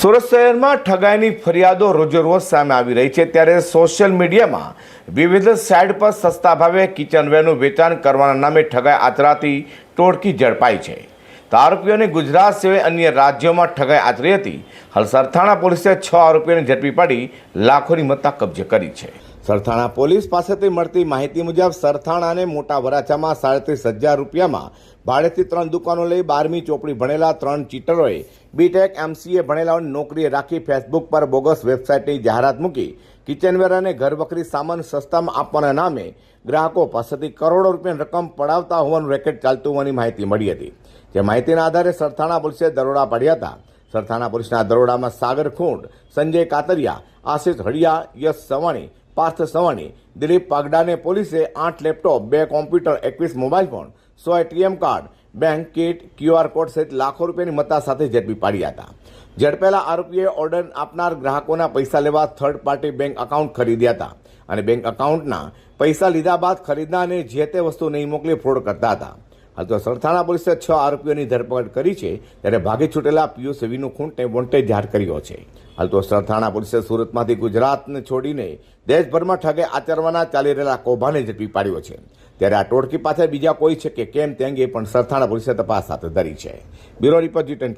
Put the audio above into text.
સુરત શહેરમાં ઠગાઈની ફરિયાદો રોજેરોજ સામે આવી રહી છે ત્યારે સોશિયલ મીડિયામાં વિવિધ સાઇટ પર સસ્તા ભાવે કિચનવેરનું વેચાણ કરવાના નામે ઠગાઈ આચરાતી ટોળકી ઝડપાઈ છે. તો આરોપીઓને ગુજરાત સિવાય અન્ય રાજ્યોમાં ઠગાઈ આચરી હતી. હલસર થાણા પોલીસે છ આરોપીઓને ઝડપી પાડી લાખોની મત્તા કબજે કરી છે. સરથાણા પોલીસ પાસેથી મળતી માહિતી મુજબ સરથાણાને મોટા વરાછામાં સાડત્રીસ હજાર રૂપિયામાં ભાડેથી ત્રણ દુકાનો લઈ બારમી ચોપડી ભણેલા ત્રણ ચીટરોએ બીટેક એમસીએ ભણેલાઓને નોકરીએ રાખી ફેસબુક પર બોગસ વેબસાઇટની જાહેરાત મૂકી કિચનવેર અને ઘરવખરી સામાન સસ્તામાં આપવાના નામે ગ્રાહકો પાસેથી કરોડો રૂપિયાની રકમ પડાવતા હોવાનું રેકેટ ચાલતું હોવાની માહિતી મળી હતી. જે માહિતીના આધારે સરથાણા પોલીસે દરોડા પાડ્યા હતા. સરથાણા પોલીસના દરોડામાં સાગર ખૂંટ, સંજય કાતરિયા, આશિષ હળિયા, યશ સવાણી પાર્થ સવાણી, દિલીપ પાગડાને પોલીસે આઠ લેપટોપ, બે કોમ્પ્યુટર, એકવીસ મોબાઈલ ફોન, સો ATM card, bank kit QR code સહિત લાખો રૂપિયાની મત્તા સાથે ઝડપી પાડ્યા હતા. ઝડપેલા આરોપીએ ઓર્ડર આપનાર ગ્રાહકોના પૈસા લેવા થર્ડ પાર્ટી બેંક એકાઉન્ટ ખરીદ્યા હતા અને બેંક એકાઉન્ટના પૈસા લીધા બાદ ખરીદનારને જે તે વસ્તુ નહીં મોકલી ફ્રોડ કરતા હતા. હાલ તો સરથાણા પોલીસે છ આરોપીઓની ધરપકડ કરી છે, ત્યારે ભાગી છૂટેલા પિયુષ સેવીનું ખૂંટને વોન્ટેજ જાહેર કર્યો છે. હાલ તો સરથાણા પોલીસે સુરતમાંથી ગુજરાતને છોડીને દેશભરમાં ઠગે આચરવાના ચાલી રહેલા કૌભાને ઝડપી પાડ્યો છે. ત્યારે આ ટોળકી પાસે બીજા કોઈ છે કે કેમ તે અંગે પણ સરથાણા પોલીસે તપાસ હાથ ધરી છે. બ્યુરો રિપોર્ટ જી ટેન